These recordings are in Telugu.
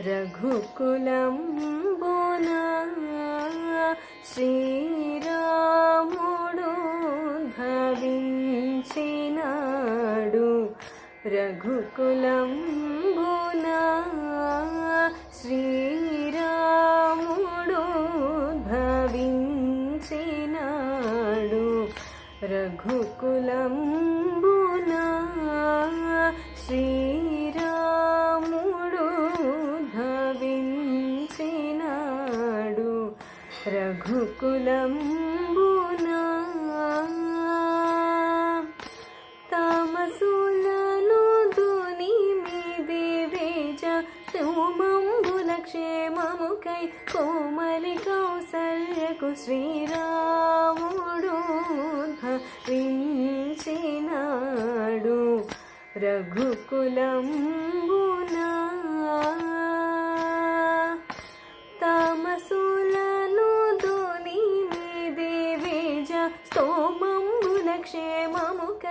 రఘుకులంబున శ్రీరాముడు భవించినాడు. రఘుకులంబున శ్రీరాముడు భవించినాడు. రఘుకులంబున శ్రీరా రఘుకులంబున తామసులను దుని దేవేజ సోమంబుల క్షేమముకై కోమలి కౌసల్యకు శ్రీరాముడు భవించినాడు రఘుకులం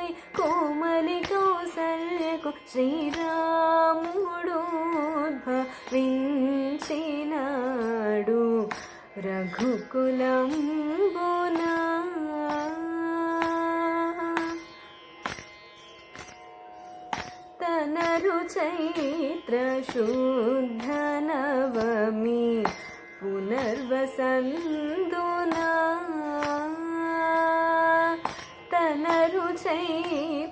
క్షేమముకై కోమలి కౌసల్యకు శ్రీరాముడు భవించినాడు రఘుకులంబున? తనరు చైత్ర శుద్ధ నవమి పునర్వసందునా?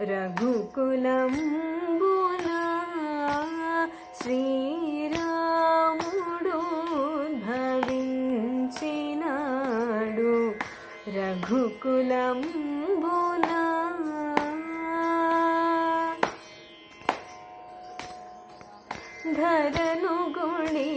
రఘుకులంబున శ్రీరాముడు భవించినాడు. రఘుకులంబున ధరను గుడి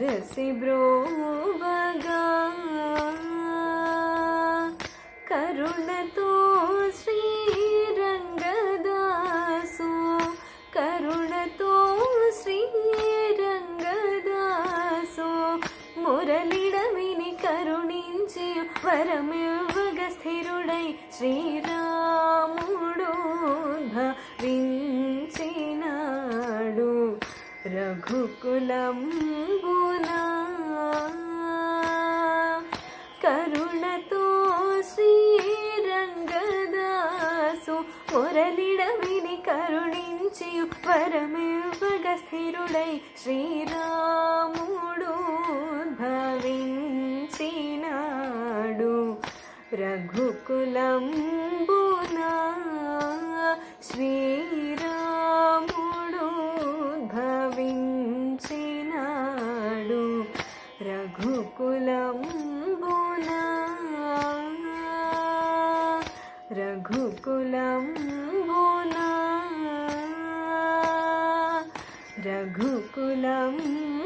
అరసి బ్రోవగా కరుణతో శ్రీరంగదాసు కరుణతో శ్రీరంగదాసు మురళిడమిని కరుణించి వరమివ్వగ స్థిరుడై శ్రీరాముడు భవించినాడు. రఘుకులంబునా కరుణతో శ్రీరంగదాసు మురళిడ విని కరుణించి వరమివ్వగ స్థిరుడై శ్రీరాముడు భవించినాడు రఘుకులంబునా శ్రీ రఘుకులంబునా? రఘుకులంబునా